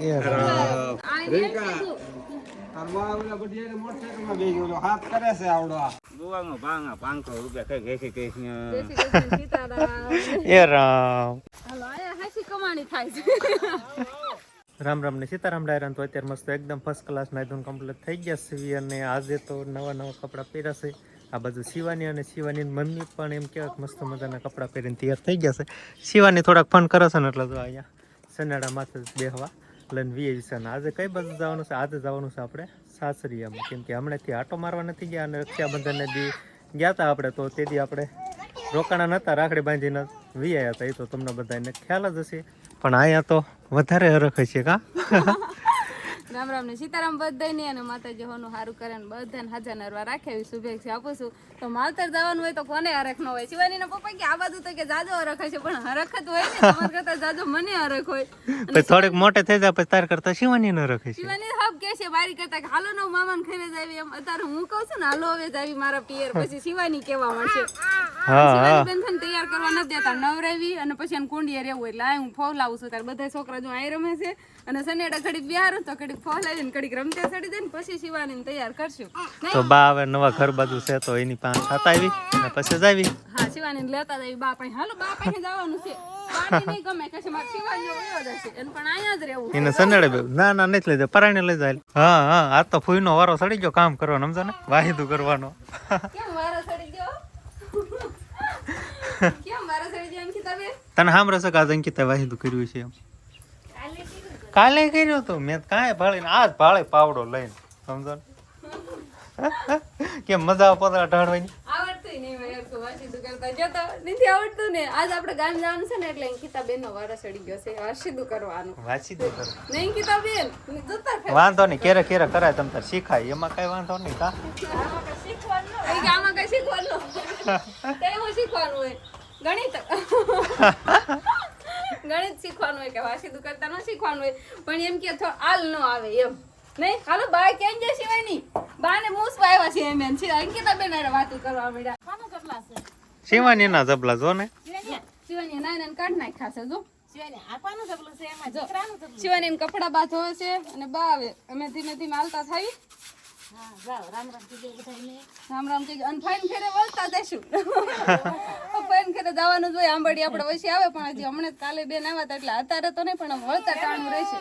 એ રામ. રામ. હાલો, અહીંયા કમાણી થાય છે. રામ રામ ને સીતારામ ડાયરા તો અત્યારે મસ્ત એકદમ ફર્સ્ટ ક્લાસ નાયધોન કમ્પ્લીટ થઈ ગયા છે. અને આજે તો નવા નવા કપડાં પહેર્યા છે. આ બાજુ શિવાની અને શિવાની મમ્મી પણ એમ કહેવાય કે મસ્ત મજાના કપડાં પહેરીને તૈયાર થઈ ગયા છે. શિવાની થોડાક ફન કરે છે ને એટલે જો અહીંયા સનાડા માથે જ બેહવા. લઈને વીએ છે. આજે કઈ બાજુ જવાનું છે? આજે જવાનું છે આપણે સાસરિયામાં. કેમ કે હમણાંથી આટો મારવા નથી ગયા અને રક્ષાબંધનને દી ગયા હતા આપણે તો તે દી આપણે રોકાણા નહોતા રાખડી બાંધીને વીઆયા હતા એ તો તમને બધાને ખ્યાલ જ હશે. પણ અહીંયા તો વધારે હરખ છે કા? રામ રામ ને સીતારામ બધાને અને માતાજી હોનું સારું કરે ને બધાને હાજર નરવા રાખે એવી શુભેચ્છા આપું છું. તો માવતર જવાનું હોય તો કોને હરખ ન હોય? શિવાની ના પપ્પા કે આ બાજુ તો કે જાજો હરખ છે પણ હરખ જ હોય ને તમારા કરતા જાજો મને હરખ હોય. પછી થોડીક મોટે થઈ જાય પછી તાર કરતા શિવાની ન રખે શિવાની હબ કે છે બારી કરતા કે હાલો નો મામાને ખાઈને જાવી એમ અત્યારે હું કહું છું ને હાલો હવે જાવી મારા પિયર. પછી શિવાની કેવા મળશે હા હા. બેન તૈયાર કરવા નથી દેતા. નવરાવી અને પછી એને કુંડીએ રહેવું એટલે આ હું ફોલાવું છું. ત્યારે બધા છોકરા જો અહીં રમે છે. અને સનેડા ઘડીક બિહારું તો ઘડીક ફોલાવીને ઘડીક રમતે ચડી ને પછી શિવાની તૈયાર કરશું. તો બા હવે નવા ઘર બાજુ છે તો એની પાસે થતા આવી અને પછી હા શિવાની લેતા જઈ બા પાસે હાલો બા પાસે જવાનું છે. એને સનેડે ના ના નથી લઈ જાય પરાણે લઈ જાય. હા હા આ તો ફૂઈનો વારો સડી ગયો કામ કરવાનો સમજો ને? વાહિદુ કરવાનો કેમ વારો સડી ગયો કેમ વારો સડી ગયો એમ કીધા બેન તને હામ રસ આજ અંકિતા વાહિદું કર્યું છે એમ? કાલે કર્યો તો મેં કાંઈ ભાળીને આજ ભાળે પાવડો લઈને સમજો કેમ મજા પતરા પોતા ઢાળવાની? આવડતું નહીં મેં હરખું વાસીદું કરતા. જો તો નથી આવડતું ને. આજ આપણે ગામ જવાનું છે ને એટલે અંકિતા બેન નો વારો સડી ગયો છે. વાસીદું કરવાનું. વાંચી દે કરો નહીં અંકિતા બેન વાંધો નહીં કેરે કેરે કરાય તમ તાર શીખાય. એમાં કઈ વાંધો નહીં કા? આમાં કઈ શીખવાનું હોય. ગણિત. ગણિત શીખવાનું હોય કે વાસીદું કરતા ન શીખવાનું હોય. પણ એમ કે થો આલ ન આવે એમ. નહીં? હાલો બા કેમ જે સિવાય નહીં બા ને મૂસ આવ્યા છે એમ એમ છે. અંકિતા બેન અરે વાતું કરવા મળ્યા શિવાની ના જબલા જો ને. શિવાની ના ના કાઢ નાખ્યા છે જો. શિવાની એમ કપડા બા ધોવે છે અને બા આવે અમે ધીમે ધીમે હાલતા થઈ. રામ રામ કે અને ફાઈન ફેરે વળતા જઈશું. ફાઈન ફેરે જવાનું જ આંબડી આપણે વચ્ચે આવે પણ હજી હમણાં કાલે બેન આવ્યા હતા એટલે અત્યારે તો નહીં પણ વળતા ટાણું રહેશે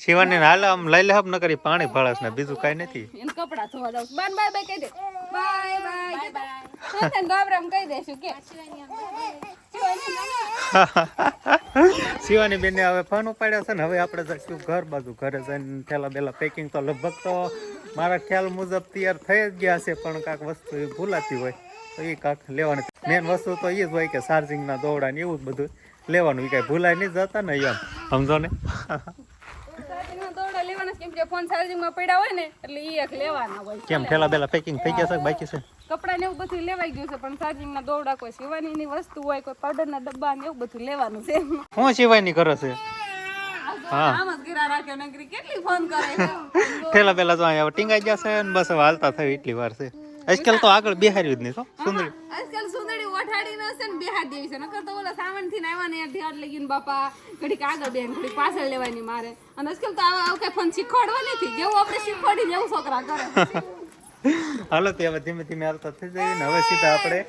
શિવાની હાલ આમ લઈ લે ન કરી પાણી ભળાશ ને બીજું કઈ નથી. એને કપડા ધોવા દઉં બાય બાય બાય કહી દે. Bye bye bye Ram Ram કહી દઈશું કે. શિવાની બેને હવે ફોન ઉપાડ્યા છે ને હવે આપણે જઈશું ઘર બાજુ. ઘરે જઈને થેલા બેલા પેકિંગ તો લગભગ તો મારા ખ્યાલ મુજબ તૈયાર થઈ જ ગયા છે પણ કાંક વસ્તુ એ ભૂલાતી હોય તો એ કાંક લેવાની. મેન વસ્તુ તો એ જ હોય કે ચાર્જિંગના દોરડા ને એવું જ બધું લેવાનું એ કાંઈ ભૂલાય નહીં જતા ને એમ. સમજો ને? ફોન ચાર્જિંગમાં પડ્યા હોય ને એટલે એ એક લેવાના હોય. કેમ થેલા બેલા પેકિંગ થઈ ગયા છે બાકી છે? કપડા ને એવું બધું લેવાઈ ગયું છે પણ ચાર્જિંગના દોડા કોઈ સીવાની વસ્તુ હોય કોઈ પાવડરના ડબ્બા ને એવું બધું લેવાનું છે શું ની કરે છે? આમ પેલા જો અહીંયા ટીંગાઈ છે ને બસ હાલતા થયું એટલી વાર છે. આજકાલ તો આગળ બેહાર્યું જ નહીં તો સુંદરી. આજકાલ સુંદરી ઓઠાડી ન છે ને બેહાર દેવી છે. નકર તો ઓલા સાવણથી આવ્યા ને ઢેર લઈ ગયું બાપા ઘડીક આગળ બેન ઘડીક પાછળ લેવાની મારે. અને આજકાલ તો આવા કઈ ફોન શીખવાડવા નથી. જેવું આપણે શીખવાડી જેવું છોકરા કરે. હાલો તે હવે ધીમે ધીમે હાલતા થઈ જાય ને. હવે સીધા આપણે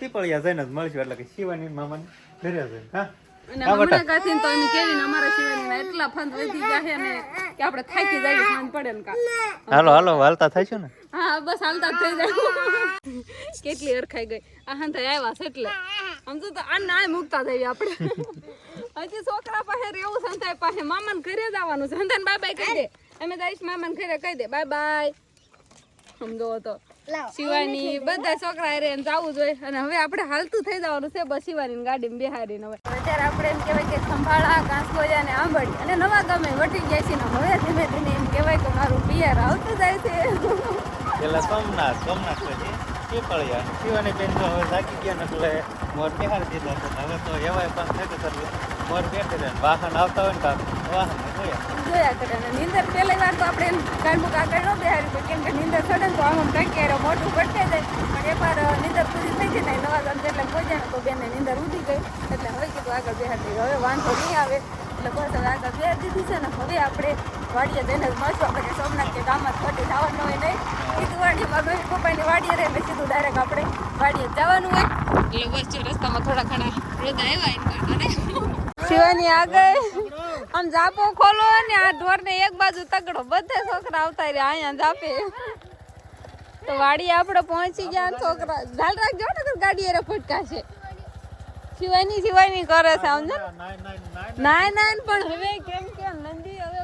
પીપળિયા જઈને જ મળશું. એટલે કે શિવાની મામાને ઘરે જઈને હા? અને હમણાં કાથી તો એમ કેવી અમારા એટલા ફંદ વધી ગયા છે ને કે આપણે થાકી જઈએ મન પડે ને કા હાલો હાલો હાલતા થઈશું ને? હા બસ હાલતા થઈ જાય. કેટલી અરખાઈ ગઈ. આ હંતા આવ્યા છે એટલે. સમજો તો આ ના મૂકતા જઈએ આપણે. હજી છોકરા પાસે રહેવું સંતાય પાસે મામાને ઘરે જવાનું છે. સંતાન બાય બાય કહી દે. અમે જઈશ મામાને ઘરે કહી દે. Bye by. સમજો તો. શિવાની બધા છોકરા હારે જવું જોઈએ. અને હવે આપણે હાલતું થઈ જવાનું છે બસ શિવાની ગાડીમાં બેહારીને હવે. અત્યારે આપણે એમ કહેવાય કે ખંભાળા કાંસકોજા ને આંબળી અને નવા ગામે વટી જાય છે ને હવે ધીમે ધીમે એમ કહેવાય કે મારું પિયર આવતું જાય છે. પેલા સોમનાથ સોમનાથ પછી? અને શિવાની બેન તો હવે જાગી ગયા ને એટલે મોર બિહારી દીધા હવે તો એવાય પણ નથી ગયું મોર બેઠી રહે વાહન આવતા હોય ને કાંક વાહન જોયા કરે અને નીંદર પહેલી વાર તો આપણે એમ કાંડું આગળ ન બેહારી કેમ કે નીંદર ચડે ને તો આમ કંઈક મોટું પડતે જાય. પણ એકવાર નીંદર પૂરી થઈ જાય ને નવા ગામ જેટલે પહોંચ્યા ને તો બેનને નીંદર ઉઠી ગઈ. એટલે હવે કીધું આગળ દીધું. હવે વાંધો નહીં આવે. એટલે બસ આગળ બે દીધી છે ને હવે આપણે વાડીએ જઈને જ મળશું. આપણે સોમનાથ કે ગામમાં ખોટી જવાનું હોય નહીં. સીધું વાડીએ મારા પપ્પાની વાડીએ રહે એટલે સીધું ડાયરેક્ટ આપણે વાડીએ જવાનું હોય. એટલે બસ જો રસ્તામાં થોડા ઘણા રોદા આવ્યા એને શિવાની આગળ આમ જાપો ખોલો ને આ ઢોર ને એક બાજુ તગડો બધે છોકરા આવતા રહ્યા અહીંયા જાપે તો વાડી આપણે પહોંચી ગયા છોકરા. ઢાલ રાખજો ને નકર ગાડી એરે ફટકાશે શિવાની શિવાની કરે છે સમજો નાય નાય પણ હવે કેમ કે નંદી હવે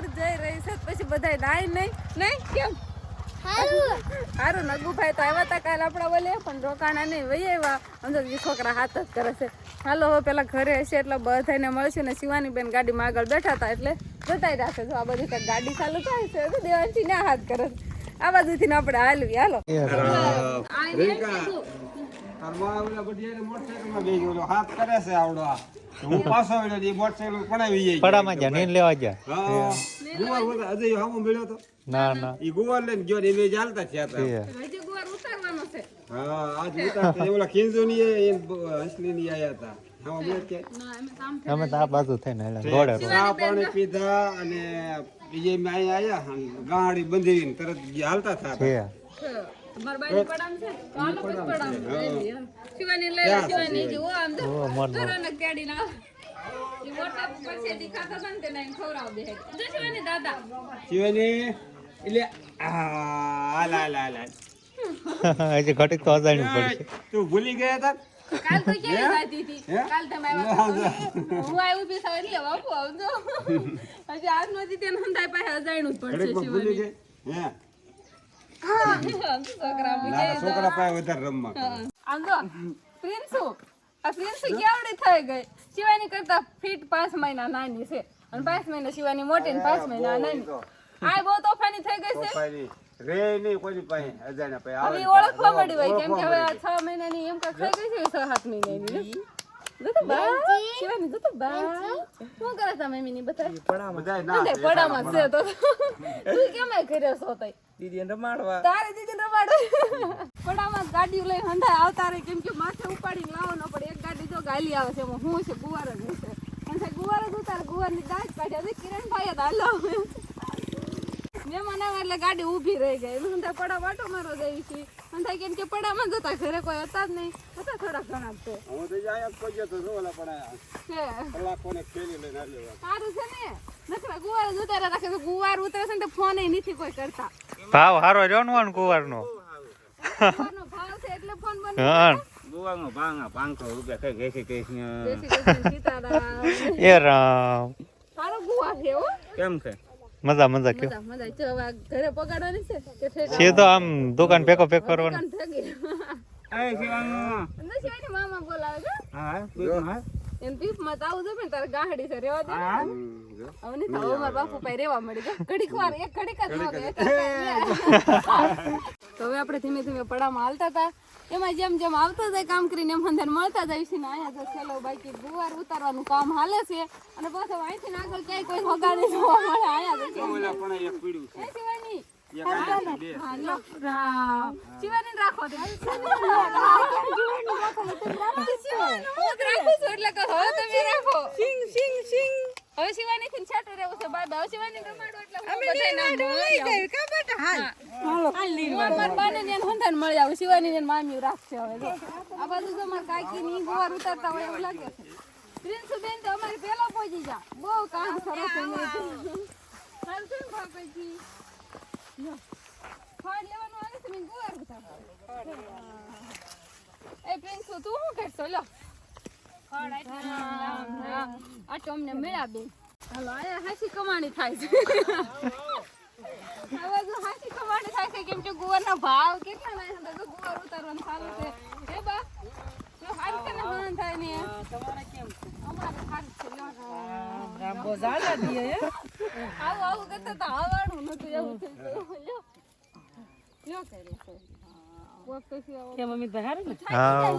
ભરપૂર જઈ રહી છે પછી બધા નાય નહીં નહીં કેમ? સારું નગુભાઈ તો આવ્યા હતા કાલે આપણા બોલે પણ રોકાણા નહીં વહી આવ્યા. અંદર છોકરા હાથ જ કરે છે. હાલો હવે પેલા ઘરે હશે એટલે બધાને મળશે ને શિવાની બેન ગાડીમાં આગળ બેઠા હતા એટલે બતાવી રાખે છે. આ બધી કંઈક ગાડી ચાલુ થાય છે તો દેવાંશી ના હાથ કરે છે. આ બાજુથી ને આપણે હાલવી હાલો. તારમાં ઓલા બઢિયાને મોટરસાઇકલમાં બેસી ગયો. હાથ કરે છે આવડો આ. હું પાછો આવ્યો ને મોટરસાઇકલ પડાવી જાય. પડામાં જા નીંદ લેવા જા હા. ગુવાર બોલતા, અજય હામો મળ્યો તો. ના ના ઈ ગુવાર લઈને ગયો ને એને ચાલતા થયા હતા. હજી ગુવાર ઉતારવાનો છે હા, આજ ઉતારતા ઓલા ખીંજોની એ એને આયા હતા. હામો મળ્યો કે? ના એમ કામ અમે તો આ બાજુ થઈને ગોળે ચા પાણી પીધા અને બીજે મેં અહીંયા આયા અને ગાડી બંધાવીને તરત હાલતા થયા તો અજાણ્યું પડશે. તું ભૂલી ગયા હતા? કાલ તો ક્યાં હતી? કાલ તમે હું આ ઊભી થાવ એટલે બાપુ આવજો. હજી આજ નથી તેને હંધાય પાસે અજાણ્યું જ પડશે શિવાની. છોકરા પાસે વધારે રમવા આમ જો પ્રિન્સુ આ પ્રિન્સુ કેવડી થઈ ગઈ? શિવાની કરતા ફીટ પાંચ મહિના નાની છે. અને પાંચ મહિના શિવાની મોટી ને પાંચ મહિના નાની. આ બહુ તોફાની થઈ ગઈ છે? રે નહીં કોઈની પાસે અજાણ્યા પાસે હવે ઓળખવા મળી હોય કેમ કે હવે આ છ મહિનાની એમ કાંઈક થઈ ગઈ છે છ સાત મહિનાની જો બા શિવાની જો બા શું કરે છે મમ્મીની બતાય મળી. બધાય પડામાં છે તો તું કેમ કર્યો છો તઈ દીદીને રમાડવા તારે દીદી રમાડો પડામાં ગાડી લઈ હંધાય આવતા રે કેમ કે માથે ઉપાડીને લાવવાનો પડે એક ગાડી જો ગાલી આવે છે એમાં હું છે ગુવાર જ હશે અને ગુવાર જ ઉતારે ગુવારની દાંત કાઢ્યા છે કિરણભાઈ જ હાલો મહેમાન આવે એટલે ગાડી ઊભી રહી ગઈ એટલે પડા વાટો મારો જઈ છે હંધાય કેમ કે પડામાં જતા ઘરે કોઈ હતા જ નહીં. હતા થોડા ઘણા તો. હું તો જાય જ પહોંચ્યો તો શું ઓલા પણ આયા. છે. કલાકોને ખેલી લઈને આવ્યો. સારું છે ને. નકરા ગુવાર જ ઉતારે રાખે તો ગુવાર ઉતરે છે ને તો ફોન નથી કોઈ કરતા. ભાવ હારો રહ્યો કુવારનો ગુવારનો? ભાવ છે. એટલે ફોન બંધ હા. ગુવાનો ભાંગા પાંચસો રૂપિયા કઈ જય શ્રી કૃષ્ણ સીતારામ. એ રામ. સારો ગુવા છે હો. કેમ છે? મજા મજા કે મજા મજા. આ ઘરે પગાડવાની છે કે સીધો આમ દુકાન પેકો પેક કરવાનો. એ શિવાનું. અંદર શિવાની મામા બોલાવે છે? હા એમ પીપમાં તો ને તારે ગાહડી છે રેવા દે. હવે થાવ મારા બાપુ પાસે રેવા મળી ગયો ઘડીક વાર એક ઘડીક નો જ. તો હવે આપણે ધીમે ધીમે પડામાં હાલતા હતા. એમાં જેમ જેમ આવતા જાય કામ કરીને એમ અંદર મળતા જાય છે ને અહીંયા તો છેલ્લો બાકી ગુવાર ઉતારવાનું કામ હાલે છે. અને પાછો અહીંથી આગળ ક્યાંય કોઈ હગાડે જોવા મળે અહીંયા તો ઓલા પણ એક પીડ્યું છે. શિવાની. રાખો. શિવાનું રાખું. એટલે હવે તમે રાખો. હવે શિવાની થી છાટો રહેવું છે બાય બાય. હવે શિવાની રમાડો એટલે મળી જાઉં. હા. હું અમારા બાને ને એને મળી આવું. શિવાની ને રાખશે હવે આ બાજુ જો મારા કાકી ની ગુવાર ઉતારતા હોય એવું લાગે છે પ્રિન્સુબેન તો અમારી પેલા પહોંચી જા બહુ કામ સરસ છે. ફળ લેવાનું આવે છે મેં ગુવાર. એ પ્રિન્સુ તું શું કરશો લો આ તો અમને મેળા દે હાલો આ હાસી કમાણી થાય છે હાસી કમાણી થાય છે કેમ કે ગુવારના ભાવ કેટલા ના છે તો ગુવાર ઉતારવાનું છે હે બા ના થાય ને અમારે સારું છે લો. આવું આવું કરતા તો આવવાનું નતું એવું થઈ ગયું લ્યો લ્યો કરે છે કોક પછી આવો હા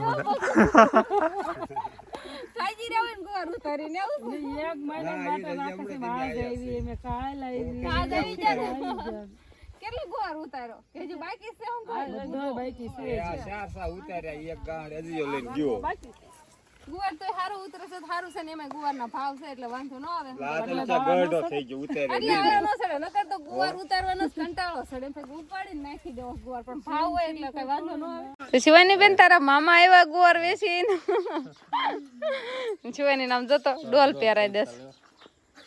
ખાઈ રહ્યા હોય ને ગુવાર ઉતારીને આવું છે? કાલ આવી જાય. કેટલો ગુવાર ઉતારો કે હજુ બાકી છે હું કહું? આ ચાર સા ઉતાર્યા એક ગાંઠ હજી લઈને ગયો ગુવાર તો સારું ઉતરે છે તો સારું છે ને એમાં ગુવારના ભાવ છે એટલે વાંધો ન આવે. ગરડો થઈ ગયો ઉતરે એટલે હવે ન સડે નકર તો ગુવાર ઉતારવાનો જ કંટાળો સડે પછી ઉપાડીને નાખી દેવો ગુવાર પણ ભાવ હોય એટલે કઈ વાંધો ન આવે. શિવાની બેન તારા મામા આવ્યા ગુવાર વેચીને શિવાની નામ જોતો ડોલ પહેરાઈ દેસ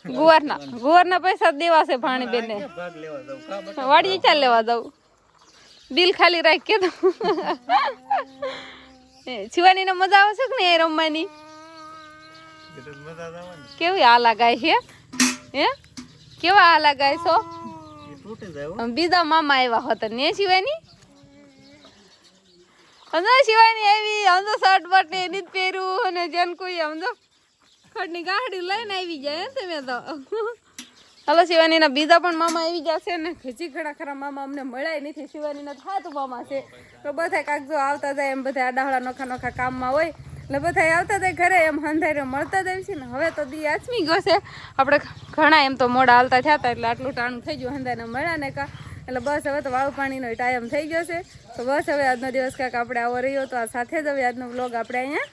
ગુવારના ગુવારના પૈસા જ દેવા છે ભાણી બેન ને ભાગ લેવા જાવ કા બટા? વાડી ચાલ લેવા દઉં બિલ ખાલી રાખ કે શિવાની ને મજા આવે છે એ રમવાની? કેવી આલા ગાય છે? હે? કેવા આ ગાય છો? બીજા મામા આવ્યા હતા ને શિવાની સમજો શિવાની આવી સમજો શર્ટ બટ ને એની જ પહેર્યું, અને જેન કોઈ સમજો ખડની ગાડી લઈને આવી જાય તમે તો. હાલો, શિવાનીના બીજા પણ મામા આવી જશે ને ખીચી ખડા ખરા મામા અમને મળ્યા નથી. શિવાનીના થાતું મામા છે. તો બધા કાગજો આવતા જાય એમ બધા આડાહળા નોખા નોખા કામમાં હોય, એટલે બધા આવતા જાય ઘરે એમ હંધારે મળતા જાય છે ને. હવે તો દી આચમી ગયો છે. આપણે ઘણા એમ તો મોડા હાલતા થયા હતા એટલે આટલું ટાણું થઈ ગયું હંધાને મળ્યા ને કા એટલે બસ હવે તો વાવ પાણીનો ટાઈમ થઈ ગયો છે. તો બસ હવે આજનો દિવસ કાંઈક આપણે આવો રહ્યો તો આ સાથે જ હવે આજનો બ્લોગ આપણે અહીંયા